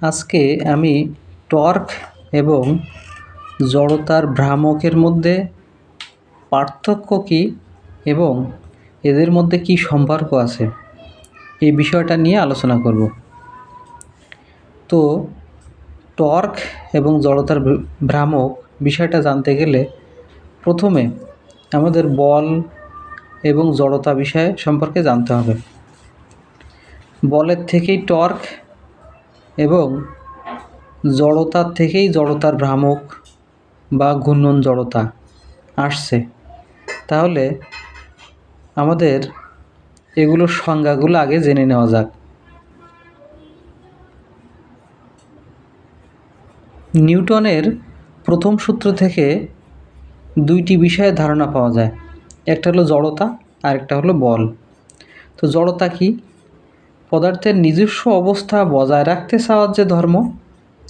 আজকে আমি টর্ক এবং জড়তার ভ্রামকের মধ্যে পার্থক্য কী এবং এদের মধ্যে কী সম্পর্ক আছে? এই বিষয়টা নিয়ে আলোচনা করব। তো, টর্ক এবং জড়তার ভ্রামক বিষয়টা জানতে গেলে প্রথমে আমাদের বল এবং জড়তা বিষয় সম্পর্কে জানতে হবে। বলের থেকেই টর্ক এবং জড়তার থেকেই জড়তার ভ্রামক বা ঘূর্ণন জড়তা আসছে। তাহলে আমাদের এগুলোর সংজ্ঞাগুলো আগে জেনে নেওয়া যাক। নিউটনের প্রথম সূত্র থেকে দুইটি বিষয়ে ধারণা পাওয়া যায়। একটা হলো জড়তা আর একটা হলো বল। তো জড়তা কি? পদার্থের নিজস্ব অবস্থা বজায় রাখতে চাওয়ার যে ধর্ম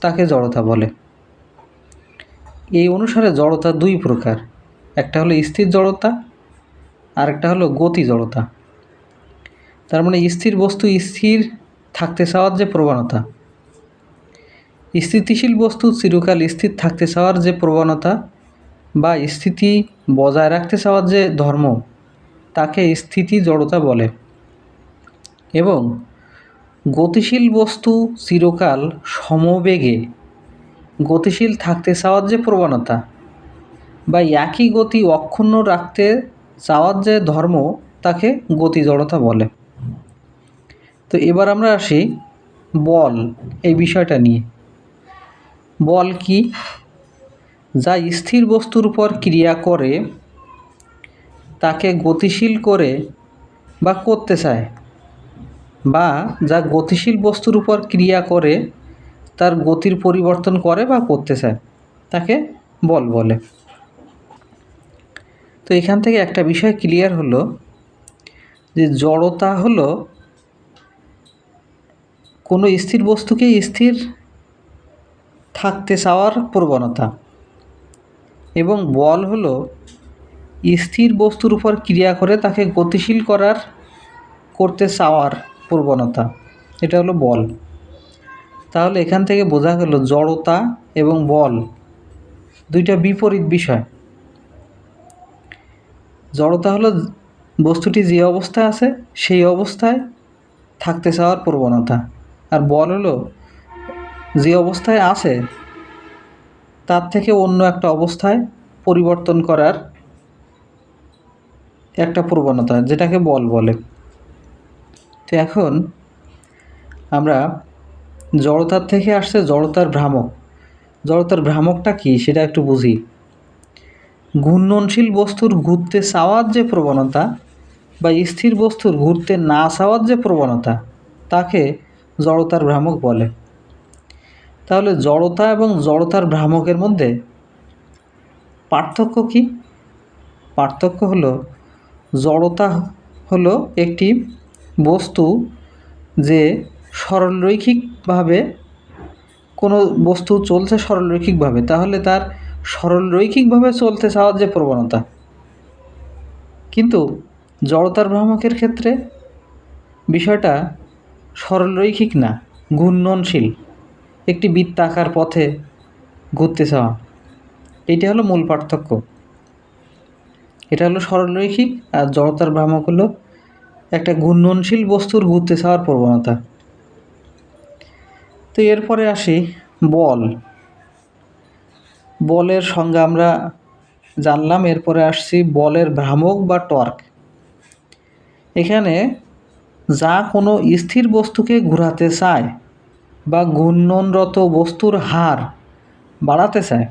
তাকে জড়তা বলে। এই অনুসারে জড়তা দুই প্রকার, একটা হলো স্থির জড়তা আর একটা হলো গতি জড়তা। তার মানে স্থির বস্তু স্থির থাকতে চাওয়ার যে প্রবণতা। স্থিতিশীল বস্তু চিরকাল স্থির থাকতে চাওয়ার যে প্রবণতা বা স্থিতি বজায় রাখতে চাওয়ার যে ধর্ম তাকে স্থিতি জড়তা বলে। এবং গতিশীল বস্তু চিরকাল সমবেগে। গতিশীল থাকতে চাওয়ার যে প্রবণতা, বা একই গতি অক্ষুণ্ণ রাখতে চাওয়ার যে ধর্ম, তাকে গতি জড়তা বলে। তো এবার আমরা আসি বল এই বিষয়টা নিয়ে। বল কি? যা স্থির বস্তুর উপর ক্রিয়া করে, তাকে গতিশীল করে বা করতে চায়। বা যা গতিশীল বস্তুর উপর ক্রিয়া করে, তার গতির পরিবর্তন করে বা করতে চায়, তাকে বল বলে। তো এখান থেকে একটা বিষয় ক্লিয়ার হলো যে জড়তা হলো কোনো স্থির বস্তুকে স্থির থাকতে চাওয়ার প্রবণতা এবং বল হলো স্থির বস্তুর উপর ক্রিয়া করে তাকে গতিশীল করার, করতে চাওয়ার প্রবণতা এটা হলো বল। তাহলে এখান থেকে বোঝা গেল জড়তা এবং বল দুইটা বিপরীত বিষয়। জড়তা হলো বস্তুটি যে অবস্থায় আছে, সেই অবস্থায় থাকতে চাওয়ার প্রবণতা। আর বল হলো যে অবস্থায় আছে, তার থেকে অন্য একটা অবস্থায় পরিবর্তন করার একটা প্রবণতা, যেটাকে বল বলে। তো এখন আমরা জড়তার থেকে আসছে জড়তার ভ্রামক। জড়তার ভ্রামকটা কি সেটা একটু বুঝি। ঘূর্ণনশীল বস্তুর ঘুরতে চাওয়ার যে প্রবণতা বা স্থির বস্তুর ঘুরতে না চাওয়ার যে প্রবণতা, তাকে জড়তার ভ্রামক বলে। তাহলে জড়তা এবং জড়তার ভ্রামকের মধ্যে পার্থক্য কি? পার্থক্য হলো জড়তা হলো একটি বস্তু যে সরলরৈখিকভাবে, কোনো বস্তু চলছে সরলরৈখিকভাবে, তাহলে তার সরলরৈখিকভাবে চলতে চাওয়ার যে প্রবণতা। কিন্তু জড়তার ভ্রামকের ক্ষেত্রে বিষয়টা সরলরৈখিক না, ঘূর্ণনশীল, একটি বৃত্তাকার পথে ঘুরতে চাওয়া। এইটা হলো মূল পার্থক্য। এটা হলো সরলরৈখিক আর জড়তার ভ্রামক হলো একটা ঘূর্ণনশীল বস্তুর ঘুরতে চাওয়ার প্রবণতা। তো এরপরে আসি বল। বলের সংজ্ঞা আমরা জানলাম, এরপরে আসছি বলের ভ্রামক বা টর্ক। এখানে যা কোনো স্থির বস্তুকে ঘোরাতে চায় বা ঘূর্ণনরত বস্তুর হার বাড়াতে চায়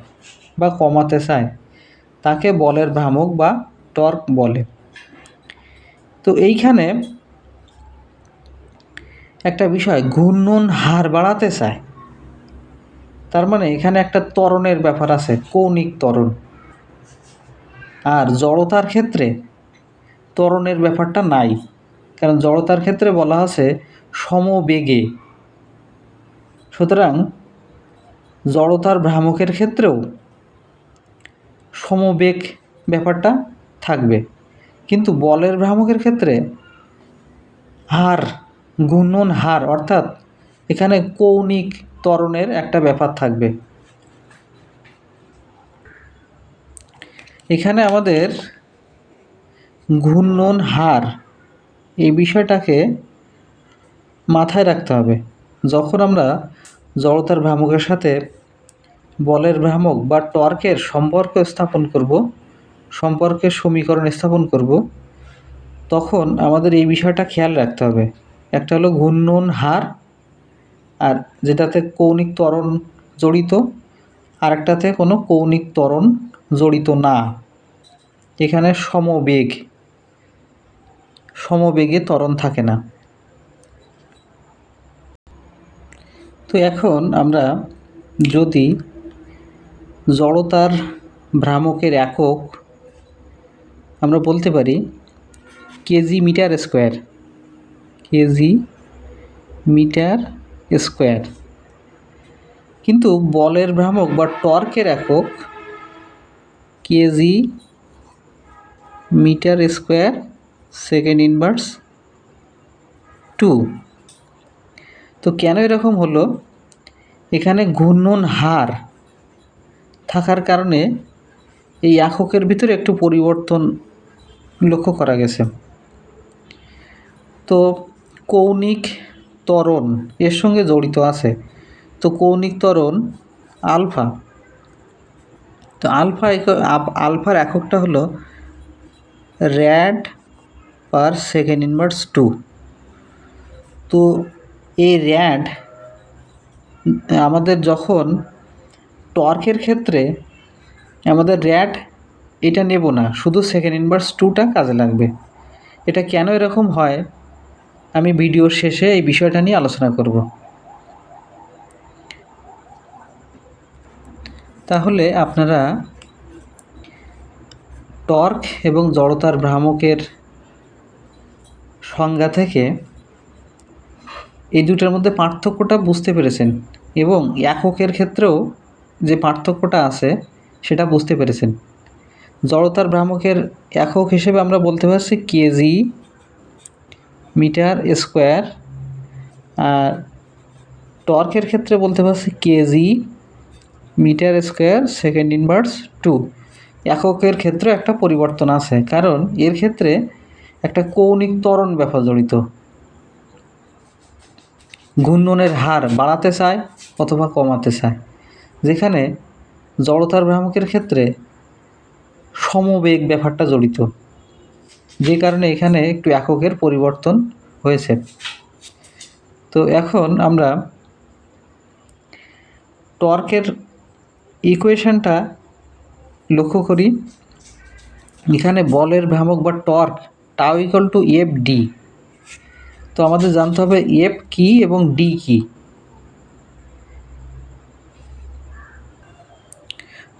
বা কমাতে চায়, তাকে বলের ভ্রামক বা টর্ক বলে। তো এইখানে একটা বিষয় ঘূর্ণন হার বাড়াতে চায়। তার মানে এখানে একটা ত্বরণের ব্যাপার আছে, কৌণিক ত্বরণ। আর জড়তার ক্ষেত্রে ত্বরণের ব্যাপারটা নাই, কারণ জড়তার ক্ষেত্রে বলা আছে সমবেগে। সুতরাং জড়তার ভ্রামকের ক্ষেত্রেও সমবেগ ব্যাপারটা থাকবে। কিন্তু বলের ভ্রামকের ক্ষেত্রে হার ঘূর্ণন হার, অর্থাৎ এখানে কৌণিক ত্বরণের একটা ব্যাপার থাকবে। এখানে আমাদের ঘূর্ণন হার, এই বিষয়টাকে মাথায় রাখতে হবে। যখন আমরা জড়তার ভ্রামকের সাথে বলের ভ্রামক বা টর্কের সম্পর্ক স্থাপন করব সম্পর্কের সমীকরণ স্থাপন করব, তখন আমাদের এই বিষয়টা খেয়াল রাখতে হবে। একটা হলো ঘূর্ণন হার, আর যেটাতে কৌণিক ত্বরণ জড়িত, আরেকটাতে কোনো কৌণিক ত্বরণ জড়িত না। এখানে সমবেগ, সমবেগে ত্বরণ থাকে না। তো এখন আমরা যদি জড়তার ভ্রামকের একক আমরা বলতে পারি kg meter square. Kg meter square. কিন্তু বলের ভ্রামক বা টর্কের একক kg meter square second inverse two. তো কেন এরকম হলো? এখানে ঘূর্ণন হার থাকার কারণে এই এককের ভিতরে একটু পরিবর্তন লক্ষ্য করা গেছে। তো কৌণিক ত্বরণ এর সঙ্গে জড়িত আছে। তো কৌণিক ত্বরণ আলফা। তো আলফা এক আলফার এককটা হলো rad per second inverse two. তো এই র্যাড, আমাদের যখন টর্কের ক্ষেত্রে আমাদের র্যাড এটা নেব না, শুধু সেকেন্ড ইনভার্স টুটা কাজে লাগবে। এটা কেন এরকম হয়? আমি ভিডিওর শেষে এই বিষয়টা নিয়ে আলোচনা করব। তাহলে আপনারা টর্ক এবং জড়তার ভ্রামকের সংজ্ঞা থেকে এই দুটার মধ্যে পার্থক্যটা বুঝতে পেরেছেন এবং এককের ক্ষেত্রেও যে পার্থক্যটা আছে সেটা বুঝতে পেরেছেন। জড়তার ভ্রামকের একক হিসেবে আমরা বলতে পারছি কেজি মিটার স্কোয়ার, আর টর্কের ক্ষেত্রে বলতে পারছি kg meter square second inverse two. এককের ক্ষেত্রে একটা পরিবর্তন আছে, কারণ এর ক্ষেত্রে একটা কৌণিক ত্বরণ ব্যাপার জড়িত। ঘূর্ণনের হার বাড়াতে চায় অথবা কমাতে চায়, যেখানে জড়তার ভ্রামকের ক্ষেত্রে সমবেগ ব্যাপারটা জড়িত। যে কারণে এখানে একটু এককের পরিবর্তন হয়েছে। তো এখন আমরা টর্কের ইকুয়েশনটা লক্ষ্য করি। এখানে বলের ভ্রামক বা টর্ক টাও ইকাল টু এফ ডি তো আমাদের জানতে হবে এফ কি এবং ডি কি।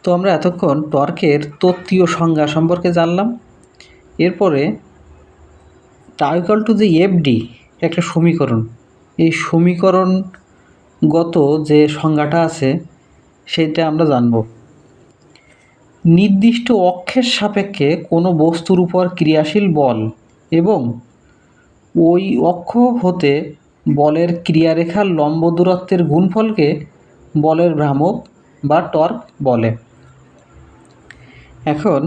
তো আমরা এতক্ষণ টর্কের তত্ত্বীয় সংজ্ঞা সম্পর্কে জানলাম। এরপরে টাইকাল টু যে এফডি একটা সমীকরণ। এই সমীকরণগত যে সংজ্ঞাটা আছে, সেটা আমরা জানব। নির্দিষ্ট অক্ষের সাপেক্ষে কোনো বস্তুর উপর ক্রিয়াশীল বল এবং ওই অক্ষ হতে বলের ক্রিয়ারেখার লম্ব দূরত্বের গুণফলকে বলের ভ্রামক বা টর্ক বলে। এখন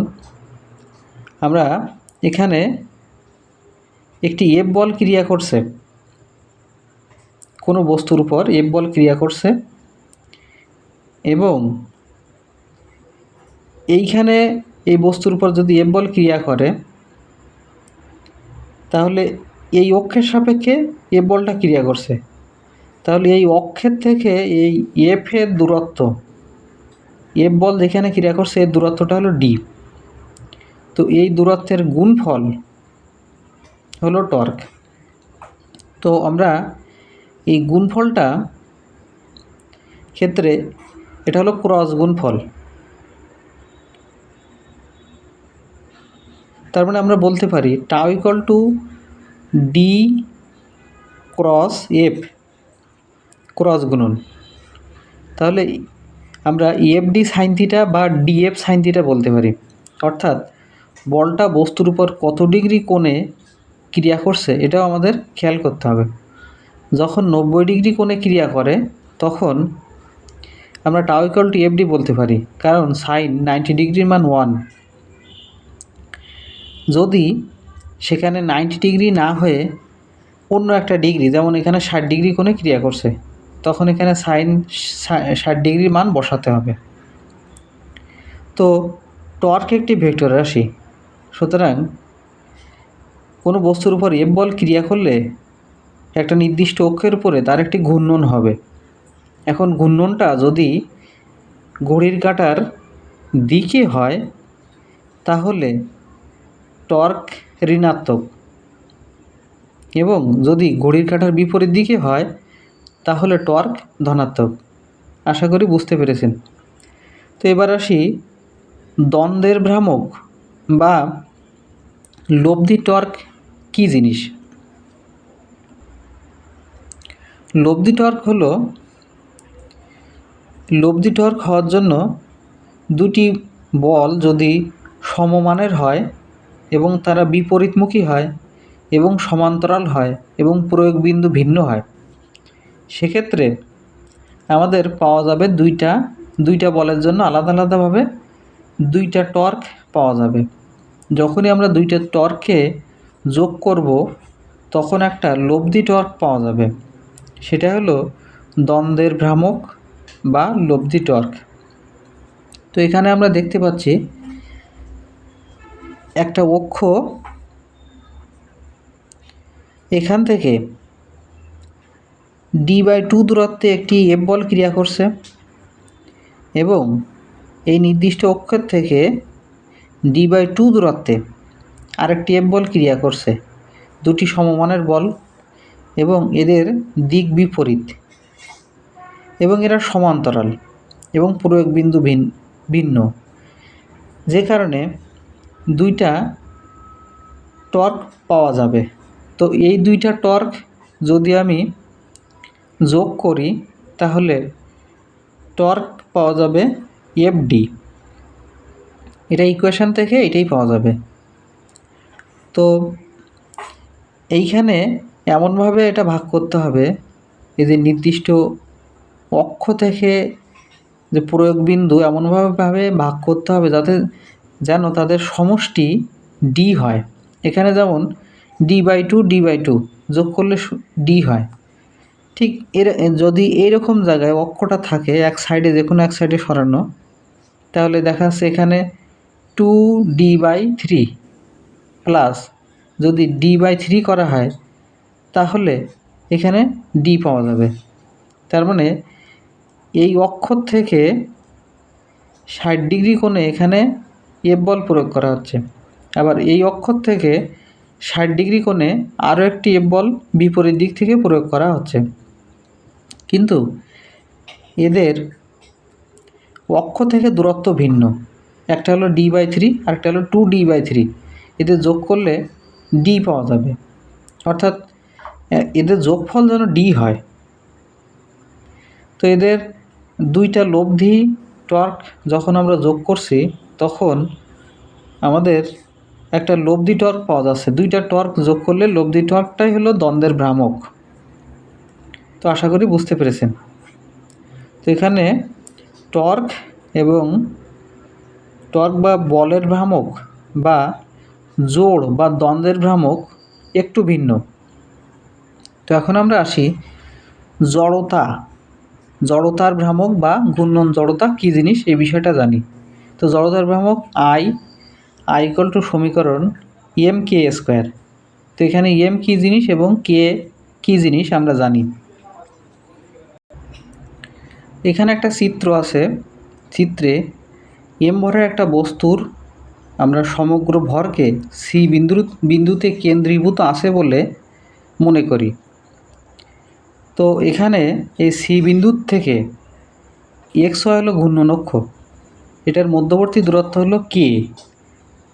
আমরা এখানে একটি এফ বল ক্রিয়া করছে। কোনো বস্তুর উপর এফ বল ক্রিয়া করছে এবং এইখানে এই বস্তুর উপর যদি এফ বল ক্রিয়া করে, তাহলে এই অক্ষের সাপেক্ষে এফ বলটা ক্রিয়া করছে। তাহলে এই অক্ষের থেকে এই এফ এর দূরত্ব এফ বল যেখানে ক্রিয়া করছে এর দূরত্বটা হলো ডি তো এই দূরত্বের গুণফল হলো টর্ক। তো আমরা এই গুণফলটা ক্ষেত্রে এটা হলো ক্রস গুণফল। তার মানে আমরা বলতে পারি tau equal to D cross F cross গুণন। তাহলে আমরা ইএফডি সাইন থিটা বা ডিএফ সাইন থিটা বলতে পারি। অর্থাৎ বলটা বস্তুর উপর কত ডিগ্রি কোণে ক্রিয়া করছে এটাও আমাদের খেয়াল করতে হবে। যখন নব্বই ডিগ্রি কোণে ক্রিয়া করে, তখন আমরা টাও ইকুয়াল টু এফডি বলতে পারি, কারণ সাইন নাইনটি ডিগ্রির মান ওয়ান যদি সেখানে নাইনটি ডিগ্রি না হয়ে অন্য একটা ডিগ্রি, যেমন এখানে ষাট ডিগ্রি কোণে ক্রিয়া করছে তখন এখানে সাইন ষাট ডিগ্রির মান বসাতে হবে। তো টর্ক একটি ভেক্টর রাশি। সুতরাং কোনো বস্তুর উপর এফ বল ক্রিয়া করলে একটা নির্দিষ্ট অক্ষের উপরে তার একটি ঘূর্ণন হবে। এখন ঘূর্ণনটা যদি ঘড়ির কাঁটার দিকে হয়, তাহলে টর্ক ঋণাত্মক। এবং যদি ঘড়ির কাঁটার বিপরীত দিকে হয় তাহলে টর্ক ধনাত্মক। আশা করি বুঝতে পেরেছেন। তো এবার আসি দ্বন্দ্বের ভ্রামক বা লব্ধি টর্ক কী জিনিস? লব্ধি টর্ক হলো, লব্ধি টর্ক হওয়ার জন্য দুটি বল যদি সমমানের হয় এবং তারা বিপরীতমুখী হয় এবং সমান্তরাল হয় এবং প্রয়োগ বিন্দু ভিন্ন হয়। সেক্ষেত্রে আমাদের পাওয়া যাবে দুইটা দুইটা বলের জন্য আলাদা আলাদাভাবে দুইটা টর্ক পাওয়া যাবে। যখনই আমরা দুইটা টর্ককে যোগ করব, তখন একটা লব্ধি টর্ক পাওয়া যাবে। সেটা হলো দ্বন্দ্বের ভ্রামক বা লব্ধি টর্ক। তো এখানে আমরা দেখতে পাচ্ছি একটা অক্ষ এখান থেকে ডি বাই টু দূরত্বে একটি এফ বল ক্রিয়া করছে এবং এই নির্দিষ্ট অক্ষের থেকে ডি বাই টু দূরত্বে আরেকটি এফ বল ক্রিয়া করছে। দুটি সমমানের বল এবং এদের দিক বিপরীত এবং এরা সমান্তরাল এবং প্রয়োগ বিন্দু ভিন্ন। যে কারণে দুইটা টর্ক পাওয়া যাবে। তো এই দুইটা টর্ক যদি আমি যোগ করি, তাহলে টর্ক পাওয়া যাবে এফডি এটা ইকুয়েশান থেকে এটাই পাওয়া যাবে। তো এইখানে এমনভাবে এটা ভাগ করতে হবে এদের নির্দিষ্ট অক্ষ থেকে যে প্রয়োগ বিন্দু এমনভাবে ভাবে ভাগ করতে হবে যাতে যেন তাদের সমষ্টি ডি হয়। এখানে যেমন D by two D by two যোগ করলে ডি হয়। ঠিক এর যদি এইরকম জায়গায় অক্ষটা থাকে, এক সাইডে যে কোনো এক সাইডে সরানো, তাহলে দেখা যাচ্ছে এখানে two D by three plus যদি ডি বাই থ্রি করা হয়, তাহলে এখানে ডি পাওয়া যাবে। তার মানে এই অক্ষর থেকে ষাট ডিগ্রি কোণে এখানে এফ বল প্রয়োগ করা হচ্ছে। আবার এই অক্ষর থেকে ষাট ডিগ্রি কোণে আরও একটি এফ বল বিপরীত দিক থেকে প্রয়োগ করা হচ্ছে। কিন্তু এদের অক্ষ থেকে দূরত্ব ভিন্ন। একটা হলো ডি বাই থ্রি আর একটা হলো টু ডি বাই থ্রি এদের যোগ করলে ডি পাওয়া যাবে। অর্থাৎ এদের যোগফল যেন ডি হয়। তো এদের দুইটা লব্ধি টর্ক যখন আমরা যোগ করছি, তখন আমাদের একটা লব্ধি টর্ক পাওয়া যাচ্ছে। দুইটা টর্ক যোগ করলে লব্ধি টর্কটাই হলো দ্বন্দ্বের ভ্রামক। তো আশা করি বুঝতে পেরেছেন। তো এখানে টর্ক এবং টর্ক বা বলের ভ্রামক বা জোড় বা দ্বন্দ্বের ভ্রামক একটু ভিন্ন। তো এখন আমরা আসি জড়তা, জড়তার ভ্রামক বা ঘূর্ণন জড়তা কী জিনিস এই বিষয়টা জানি। তো জড়তার ভ্রামক আই আই টু সমীকরণ এম কে স্কোয়ার। তো এখানে এম কী জিনিস এবং কে, কী জিনিস আমরা জানি। এখানে একটা চিত্র আছে। চিত্রে এম ভরের একটা বস্তুর আমরা সমগ্র ভরকে সি বিন্দুর, বিন্দুতে কেন্দ্রীভূত আছে বলে মনে করি। তো এখানে এই সি বিন্দুর থেকে এক্স হলো ঘূর্ণনক্ষ এটার মধ্যবর্তী দূরত্ব হলো কে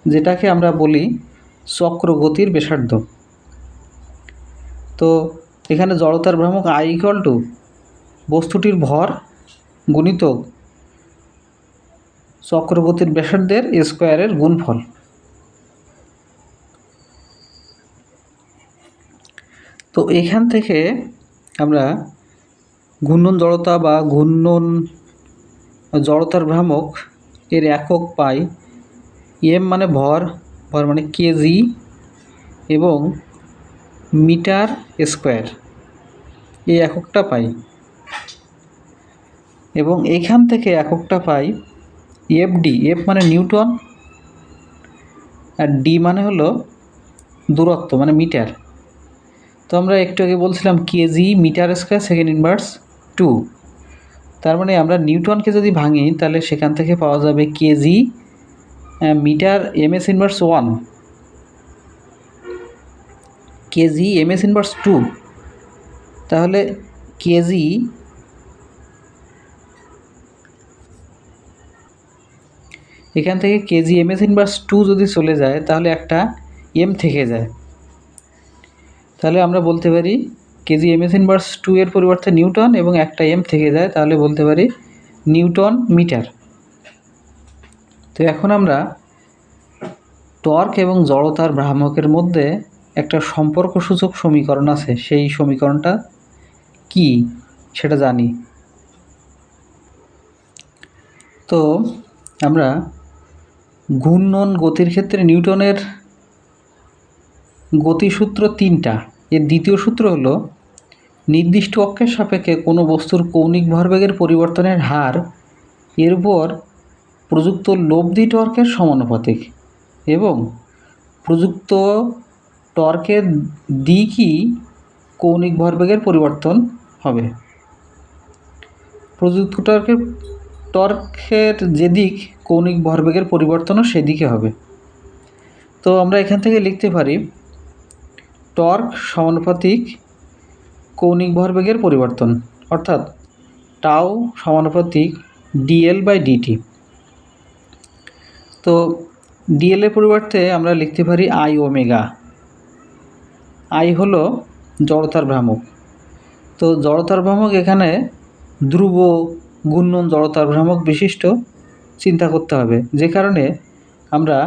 যেটাকে আমরা বলি চক্রগতির ব্যাসার্ধ। তো এখানে জড়তার ভ্রামক আই ইকুয়াল টু বস্তুটির ভর গুণিতক চক্রগতির ব্যাসার্ধের স্কোয়ারের গুণফল। তো এখান থেকে আমরা ঘূর্ণন জড়তা বা ঘূর্ণন জড়তার ভ্রামক এর একক পাই এম মানে ভর ভর মানে কেজি এবং মিটার স্কোয়ার। এই এককটা পাই। এবং এখান থেকে এককটা পাই এফ ডি এফ মানে নিউটন আর ডি মানে হলো দূরত্ব মানে মিটার। তো আমরা একটু আগে বলছিলাম kg meter square second inverse two তার মানে আমরা নিউটনকে যদি ভাঙি, তাহলে সেখান থেকে পাওয়া যাবে kg meter M S inverse one kg M S inverse two তাহলে কেজি এখান থেকে kg M S inverse two যদি চলে যায়, তাহলে একটা এম থেকে যায়। তাহলে আমরা বলতে পারি kg M S inverse two এর পরিবর্তে নিউটন এবং একটা এম থেকে যায়, তাহলে বলতে পারি নিউটন মিটার। তো এখন আমরা টর্ক এবং জড়তার ভ্রামকের মধ্যে একটা সম্পর্কসূচক সমীকরণ আছে। সেই সমীকরণটা কি? সেটা জানি। তো আমরা ঘূর্ণন গতির ক্ষেত্রে নিউটনের গতিসূত্র তিনটা। এর দ্বিতীয় সূত্র হলো, নির্দিষ্ট অক্ষের সাপেক্ষে কোনো বস্তুর কৌণিক ভরবেগের পরিবর্তনের হার এর উপর প্রযুক্ত লব্ধি টর্কের সমানুপাতিক এবং প্রযুক্ত টর্কের দিকই কৌণিক ভরবেগের পরিবর্তন হবে। প্রযুক্ত টর্কের টর্কের যেদিক কৌণিক ভরবেগের পরিবর্তনও সেদিকে হবে। তো আমরা এখান থেকে লিখতে পারি, টর্ক সমানুপাতিক কৌণিক ভরবেগের পরিবর্তন, অর্থাৎ টাও সমানুপাতিক ডিএল বাই ডিটি তো ডিএল এর পরিবর্তে আমরা লিখতে পারি আই ওমেগা আই হলো জড়তার ভ্রামক। তো জড়তার ভ্রামক এখানে ধ্রুব ঘূর্ণন জড়তার ভ্রামক বিশিষ্ট। চিন্তা করতে হবে। যে কারণে আমরা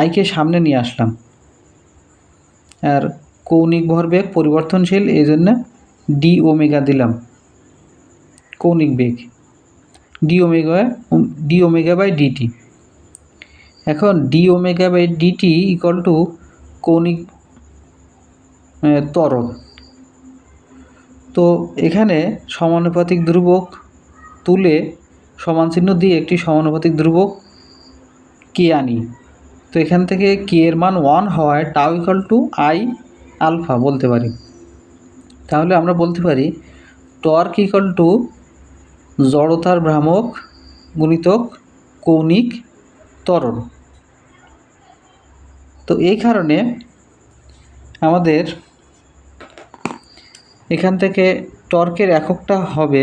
আইকে সামনে নিয়ে আসলাম। আর কৌণিক ভরবেগ পরিবর্তনশীল, এই জন্য ডি ওমেগা দিলাম। কৌণিক বেগ। D omega D omega by DT এখন D omega by DT equal to কৌণিক তরল। তো এখানে সমানুপাতিক ধ্রুবক তুলে সমান চিহ্ন দিয়ে একটি সমানুপাতিক ধ্রুবক কে আনি? তো এখান থেকে কে এর মান ওয়ান হওয়ায় টাও ইকাল টু আই আলফা বলতে পারি। তাহলে আমরা বলতে পারি টর্ক ইকাল টু জড়তার ভ্রামক গুণিতক কৌণিক ত্বরণ। তো এই কারণে আমাদের এখান থেকে টর্কের এককটা হবে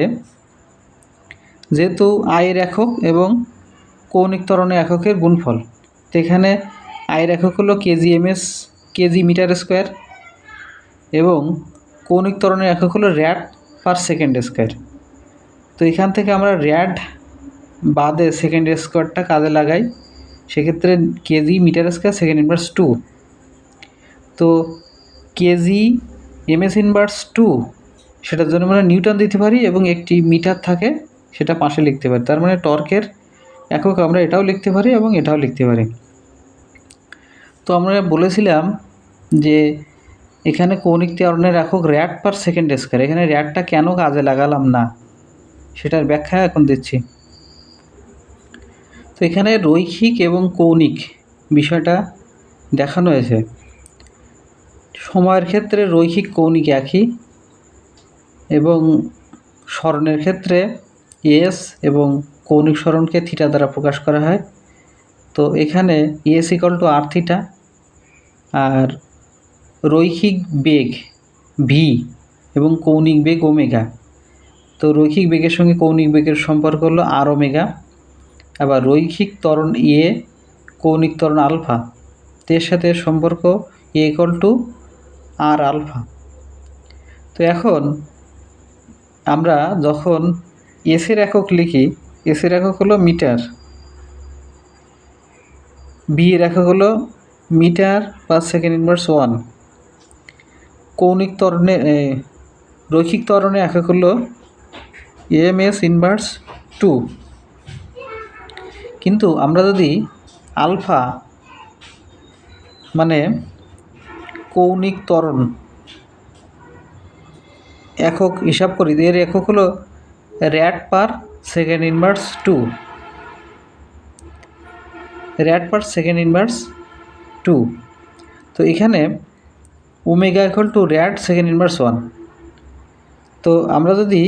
যেহেতু আয়ের একক এবং কৌণিক ত্বরণের এককের গুণফল, তো এখানে আয়ের একক হলো kg MS kg meter square এবং কৌণিক ত্বরণের একক হলো র্যাড পার সেকেন্ড স্কোয়ার। তো এখান থেকে আমরা র্যাড বাদে সেকেন্ড স্কোয়ারটা কাজে লাগাই, সেক্ষেত্রে kg meter square second inverse two তো কেজি এমএস ইনভার্স টু সেটার জন্য আমরা নিউটন দিতে পারি এবং একটি মিটার থাকে সেটা পাশে লিখতে পারি। তার মানে টর্কের একক আমরা এটাও লিখতে পারি এবং এটাও লিখতে পারি। তো আমরা বলেছিলাম যে এখানে কৌণিক ত্বরণের একক র্যাট পার সেকেন্ড স্কোয়ার এখানে র্যাটটা কেন কাজে লাগালাম না? সেটার ব্যাখ্যা এখন দিচ্ছি। তো এখানে রৈখিক এবং কৌণিক বিষয়টা দেখানো হয়েছে। সময়ের ক্ষেত্রে রৈখিক কৌণিক একই এবং স্মরণের ক্ষেত্রে এস এবং কৌণিক স্মরণকে থিটা দ্বারা প্রকাশ করা হয়। তো এখানে S equal to R theta আর রৈখিক বেগ ভি এবং কৌণিক বেগ ওমেগা। তো রৈখিক বেগের সঙ্গে কৌণিক বেগের সম্পর্ক হলো আর ওমেগা। আবার রৈখিক ত্বরণ এ কৌণিক ত্বরণ আলফা। এর সাথে সম্পর্ক A equal to R alpha. তো এখন আমরা যখন এসের একক লিখি এসের একক হলো মিটার। বি এর একক হলো metre per second inverse one. কৌণিক ত্বরণে রৈখিক ত্বরণে একক হলো এম এস ইনভার্স টু। কিন্তু আমরা যদি আলফা মানে কৌণিক ত্বরণ একক হিসাব করি, এর একক হলো rad per second inverse two. Rad per second inverse two. তো এখানে omega equal to rad second inverse one. তো আমরা যদি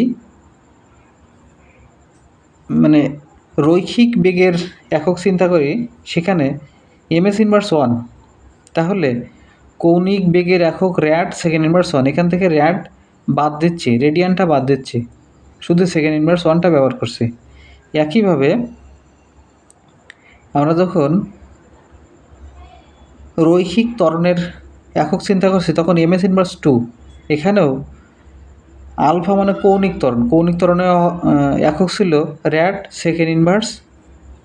মানে রৈখিক বেগের একক চিন্তা করি, সেখানে এম এস ইনভার্স ওয়ান। তাহলে কৌণিক বেগের একক র্যাট সেকেন্ড ইনভার্স ওয়ান। এখান থেকে র্যাট বাদ দিচ্ছি, রেডিয়ানটা বাদ দিচ্ছি। শুধু সেকেন্ড ইনভার্স ওয়ানটা ব্যবহার করছি। একইভাবে আমরা যখন রৈখিক ত্বরণের একক চিন্তা করছি তখন এম এস ইনভার্স টু এখানেও আলফা মানে কৌণিক ত্বরণ। কৌণিক আহ, একক ছিল র্যাট সেকেন্ড ইনভার্স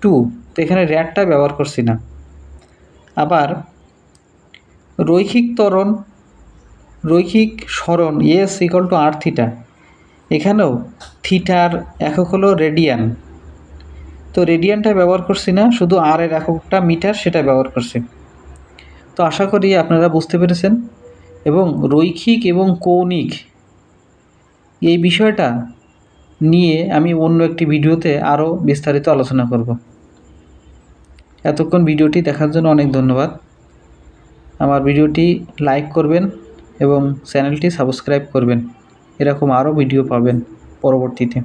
টু তো এখানে র্যাটটা ব্যবহার করছি না। আবার রৈখিক ত্বরণ রৈখিক সরণ s equal to R theta এখানেও থিটার একক হলো রেডিয়ান। তো রেডিয়ানটা ব্যবহার করছি না, শুধু আর এর এককটা মিটার সেটা ব্যবহার করছি। তো আশা করি আপনারা বুঝতে পেরেছেন। এবং রৈখিক এবং কৌণিক এই বিষয়টা নিয়ে আমি অন্য একটি ভিডিওতে আরও বিস্তারিত আলোচনা করব। এতক্ষণ ভিডিওটি দেখার জন্য অনেক ধন্যবাদ। আমার ভিডিওটি লাইক করবেন এবং চ্যানেলটি সাবস্ক্রাইব করবেন। এরকম আরও ভিডিও পাবেন পরবর্তীতে।